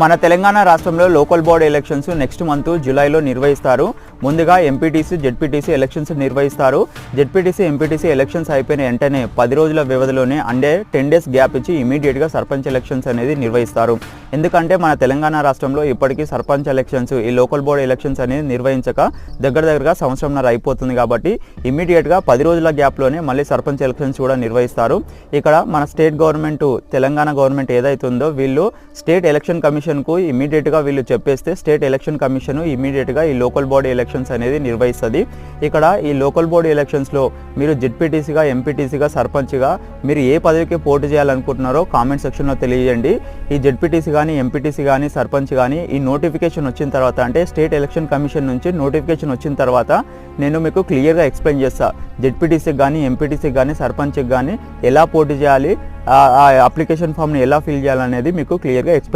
మన తెలంగాణ రాష్ట్రంలో local body elections next month జూలైలో నిర్వహిస్తారు. ముందుగా ఎంపీటీసీ జెడ్పీటీసీ ఎలక్షన్స్ నిర్వహిస్తారు. జెడ్పీటీసీ ఎంపీటీసీ ఎలక్షన్స్ అయిపోయిన వెంటనే పది రోజుల వ్యవధిలోనే అంటే టెన్ డేస్ గ్యాప్ ఇచ్చి ఇమీడియట్గా సర్పంచ్ ఎలక్షన్స్ అనేది నిర్వహిస్తారు. ఎందుకంటే మన తెలంగాణ రాష్ట్రంలో ఇప్పటికీ సర్పంచ్ ఎలక్షన్స్ ఈ లోకల్ బోర్డ్ ఎలక్షన్స్ అనేది నిర్వహించక దగ్గర దగ్గరగా సంవత్సరంన్నర అయిపోతుంది కాబట్టి ఇమీడియట్గా పది రోజుల గ్యాప్లోనే మళ్ళీ సర్పంచ్ ఎలక్షన్స్ కూడా నిర్వహిస్తారు. ఇక్కడ మన స్టేట్ గవర్నమెంట్ తెలంగాణ గవర్నమెంట్ ఏదైతే ఉందో వీళ్ళు స్టేట్ ఎలక్షన్ కమిషన్కు ఇమీడియట్గా వీళ్ళు చెప్పేస్తే స్టేట్ ఎలక్షన్ కమిషన్ ఇమీడియట్గా ఈ లోకల్ బాడీ ఎలక్షన్స్ అనేది నిర్వహిస్తుంది. ఇక్కడ ఈ లోకల్ బాడీ ఎలక్షన్స్లో మీరు జెడ్పీటీసీగా ఎంపీటీసీగా సర్పంచ్గా మీరు ఏ పదవికి పోటీ చేయాలనుకుంటున్నారో కామెంట్ సెక్షన్లో తెలియజేయండి. ఈ జెడ్పీటీసీ కానీ ఎంపీటీసీ కానీ సర్పంచ్ కానీ ఈ నోటిఫికేషన్ వచ్చిన తర్వాత అంటే స్టేట్ ఎలక్షన్ కమిషన్ నుంచి నోటిఫికేషన్ వచ్చిన తర్వాత నేను మీకు క్లియర్గా ఎక్స్ప్లెయిన్ చేస్తాను జెడ్పీటీసీకి కానీ ఎంపీటీసీకి కానీ సర్పంచ్కి కానీ ఎలా పోటీ చేయాలి ఆ అప్లికేషన్ ఫామ్ని ఎలా ఫిల్ చేయాలనేది మీకు క్లియర్గా ఎక్స్ప్లెయిన్